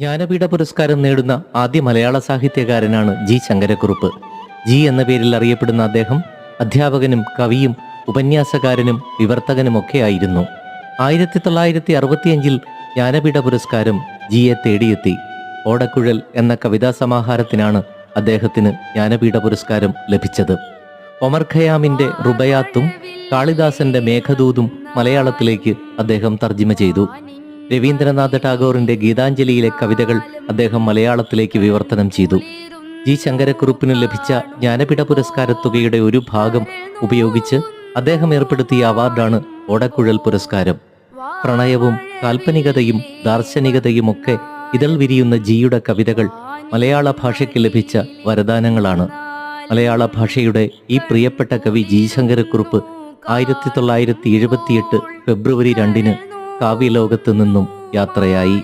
ജ്ഞാനപീഠ പുരസ്കാരം നേടുന്ന ആദ്യ മലയാള സാഹിത്യകാരനാണ് ജി ശങ്കരക്കുറുപ്പ്. ജി എന്ന പേരിൽ അറിയപ്പെടുന്ന അദ്ദേഹം അധ്യാപകനും കവിയും ഉപന്യാസകാരനും വിവർത്തകനുമൊക്കെയായിരുന്നു ആയിരത്തി തൊള്ളായിരത്തി അറുപത്തിയഞ്ചിൽ ജ്ഞാനപീഠ പുരസ്കാരം ജിയെ തേടിയെത്തി. ഓടക്കുഴൽ എന്ന കവിതാ സമാഹാരത്തിനാണ് അദ്ദേഹത്തിന് ജ്ഞാനപീഠ പുരസ്കാരം ലഭിച്ചത്. ഒമർ ഖയാമിന്റെ റുബയാത്തും കാളിദാസന്റെ മേഘദൂതും മലയാളത്തിലേക്ക് അദ്ദേഹം തർജിമ ചെയ്തു. രവീന്ദ്രനാഥ ടാഗോറിന്റെ ഗീതാഞ്ജലിയിലെ കവിതകൾ അദ്ദേഹം മലയാളത്തിലേക്ക് വിവർത്തനം ചെയ്തു. ജി. ശങ്കരക്കുറുപ്പിന് ലഭിച്ച ജ്ഞാനപീഠ പുരസ്കാര തുകയുടെ ഒരു ഭാഗം ഉപയോഗിച്ച് അദ്ദേഹം ഏർപ്പെടുത്തിയ അവാർഡാണ് ഓടക്കുഴൽ പുരസ്കാരം. പ്രണയവും കാൽപ്പനികതയും ദാർശനികതയുമൊക്കെ ഇതൾ വിരിയുന്ന ജിയുടെ കവിതകൾ മലയാള ഭാഷയ്ക്ക് ലഭിച്ച വരദാനങ്ങളാണ്. മലയാള ഭാഷയുടെ ഈ പ്രിയപ്പെട്ട കവി ജി. ശങ്കരക്കുറുപ്പ് ആയിരത്തി തൊള്ളായിരത്തി എഴുപത്തിയെട്ട് ഫെബ്രുവരി രണ്ടിന് കാവ്യലോകത്ത് നിന്നും യാത്രയായി.